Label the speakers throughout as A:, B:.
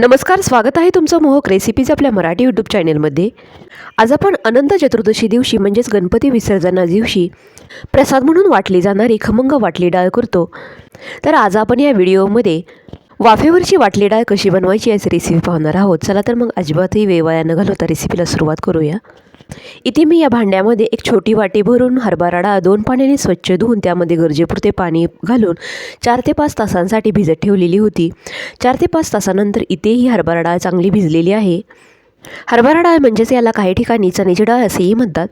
A: नमस्कार स्वागत आहे तुमचं मोहक रेसिपीज आपल्या मराठी यूट्यूब चॅनेलमध्ये आज आपण अनंत चतुर्दशी दिवशी म्हणजेच गणपती विसर्जना दिवशी प्रसाद म्हणून वाटली जाणारी खमंग वाटली डाळ करतो. तर आज आपण या व्हिडिओमध्ये वाफेवरची वाटली डाळ कशी बनवायची याची रेसिपी पाहणार आहोत. चला तर मग अजिबातही वेवाया न घालवता रेसिपीला सुरुवात करूया. इथे मी या भांड्यामध्ये एक छोटी वाटी भरून हरभरा डाळ दोन पाण्याने स्वच्छ धुवून त्यामध्ये गरजेपुरते पाणी घालून चार ते पाच तासांसाठी भिजत ठेवलेली होती. चार ते पाच तासानंतर इथेही हरभरा डाळ चांगली भिजलेली आहे. हरभरा डाळ म्हणजेच याला काही ठिकाणी चण्याची डाळ असेही म्हणतात.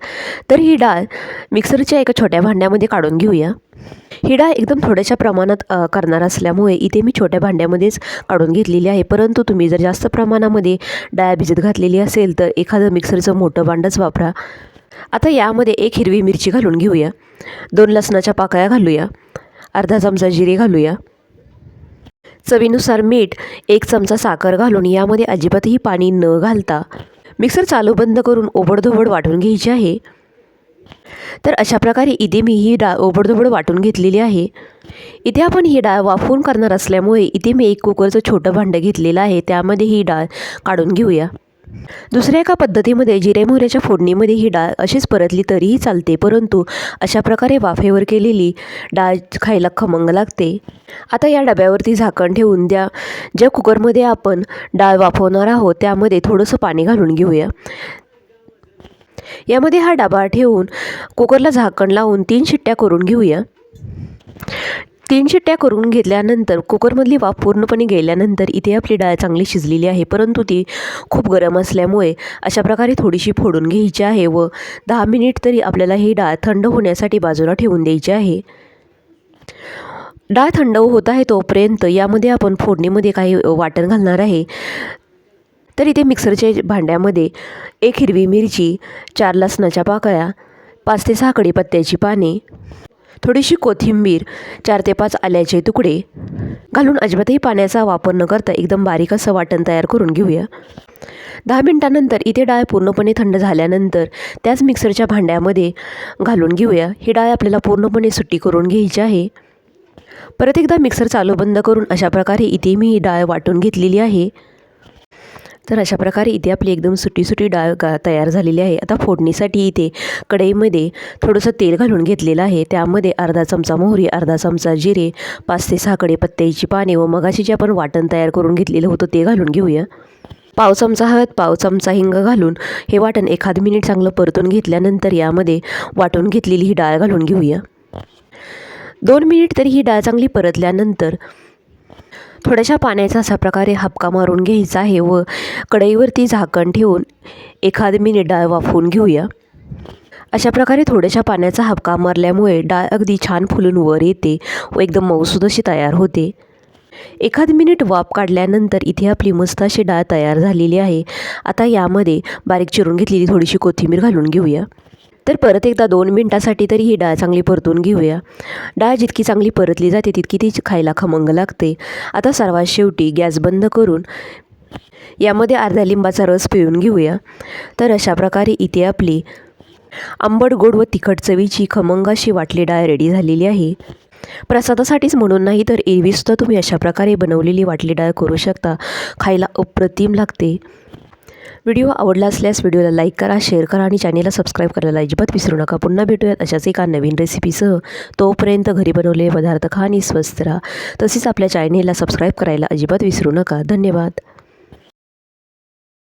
A: तर ही डाळ मिक्सरच्या एका छोट्या भांड्यामध्ये काढून घेऊया. ही डाळ एकदम थोड्याशा प्रमाणात करणार असल्यामुळे इथे मी छोट्या भांड्यामध्येच काढून घेतलेली आहे. परंतु तुम्ही जर जास्त प्रमाणामध्ये डाळ भिजत घातलेली असेल तर एखादं मिक्सरचं मोठं भांडंच वापरा. आता यामध्ये एक हिरवी मिरची घालून घेऊया. दोन लसणाच्या पाकळ्या घालूया. अर्धा चमचा जिरे घालूया. चवीनुसार मीठ एक चमचा साखर घालून यामध्ये अजिबातही पाणी न घालता मिक्सर चालू बंद करून ओबडधोबड वाटून घ्यायची आहे. तर अशा प्रकारे इथे मी ही डाळ ओबडधोबड वाटून घेतलेली आहे. इथे आपण ही डाळ वाफवून करणार असल्यामुळे इथे मी एक कुकरचं छोटं भांडं घेतलेलं आहे. त्यामध्ये ही डाळ काढून घेऊया. दुसऱ्या एका पद्धतीमध्ये जिरे मोहऱ्याच्या फोडणीमध्ये ही डाळ अशीच परतली तरीही चालते परंतु अशा प्रकारे वाफेवर केलेली डाळ खायला खमंग लागते. आता या डब्यावरती झाकण ठेवून द्या. ज्या कुकरमध्ये आपण डाळ वाफवणार आहोत त्यामध्ये थोडंसं पाणी घालून घेऊया. यामध्ये हा डबा ठेवून कुकरला झाकण लावून तीन शिट्ट्या करून घेऊया. तीन शिट्ट्या करून घेतल्यानंतर कुकरमधली वाफ पूर्णपणे गेल्यानंतर इथे आपली डाळ चांगली शिजलेली आहे. परंतु ती खूप गरम असल्यामुळे अशा प्रकारे थोडीशी फोडून घ्यायची आहे व दहा मिनिट तरी आपल्याला ही डाळ थंड होण्यासाठी बाजूला ठेवून द्यायची आहे. डाळ थंड होत आहे तोपर्यंत यामध्ये आपण फोडणीमध्ये काही वाटण घालणार आहे. तर इथे मिक्सरच्या भांड्यामध्ये एक हिरवी मिरची चार लसणाच्या पाकळ्या पाच ते सहा कढीपत्त्याची पाने थोडीशी कोथिंबीर चार ते पाच आल्याचे तुकडे घालून अजिबातही पाण्याचा वापर न करता एकदम बारीक असं वाटण तयार करून घेऊया. दहा मिनटानंतर इथे डाळ पूर्णपणे थंड झाल्यानंतर त्याच मिक्सरच्या भांड्यामध्ये घालून घेऊया. ही डाळ आपल्याला पूर्णपणे सुट्टी करून घ्यायची आहे. परत एकदा मिक्सर चालू बंद करून अशा प्रकारे इथे मी ही डाळ वाटून घेतलेली आहे. तर अशा प्रकारे इथे आपली एकदम सुटी सुटी डाळ का तयार झालेली आहे. आता फोडणीसाठी इथे कढईमध्ये थोडंसं तेल घालून घेतलेलं आहे. त्यामध्ये अर्धा चमचा मोहरी अर्धा चमचा जिरे पाच ते सहा कडेपत्त्याची पाने व मगाशी जे आपण वाटण तयार करून घेतलेलं होतं ते घालून घेऊया. पाव चमचा हळद पाव चमचा हिंग घालून हे वाटण एखाद मिनिट चांगलं परतून घेतल्यानंतर यामध्ये वाटून घेतलेली ही डाळ घालून घेऊया. दोन मिनिट तरी ही डाळ चांगली परतल्यानंतर थोड्याशा पाण्याचा अशा प्रकारे हपका मारून घ्यायचा आहे व कढईवरती झाकण ठेवून एखाद मिनिट डाळ वाफवून घेऊया. अशा प्रकारे थोड्याशा पाण्याचा हपका मारल्यामुळे डाळ अगदी छान फुलून वर येते व एकदम मऊसूद अशी तयार होते. एखाद मिनिट वाफ काढल्यानंतर इथे आपली मस्त अशी डाळ तयार झालेली आहे. आता यामध्ये बारीक चिरून घेतलेली थोडीशी कोथिंबीर घालून घेऊया. तर परत एकदा दोन मिनटासाठी तरी ही डाळ चांगली परतून घेऊया. डाळ जितकी चांगली परतली जाते तितकी ती खायला खमंग लागते. आता सर्वात शेवटी गॅस बंद करून यामध्ये अर्धा लिंबाचा रस पिळून घेऊया. तर अशा प्रकारे इथे आपली आंबट गोड व तिखट चवीची खमंग अशी वाटली डाळ रेडी झालेली आहे. प्रसादासाठीच म्हणून नाही तर एरवीसुद्धा तुम्ही अशा प्रकारे बनवलेली वाटली डाळ करू शकता. खायला अप्रतिम लागते. व्हिडिओ आवडला असल्यास व्हिडिओला लाईक करा शेअर करा आणि चॅनेलला सबस्क्राईब करायला अजिबात विसरू नका. पुन्हा भेटूयात अशाच एका नवीन रेसिपीसह. तोपर्यंत घरी बनवलेले पदार्थ खा आणि स्वस्त राहा. तसेच आपल्या चॅनेलला सबस्क्राईब करायला अजिबात विसरू नका. धन्यवाद.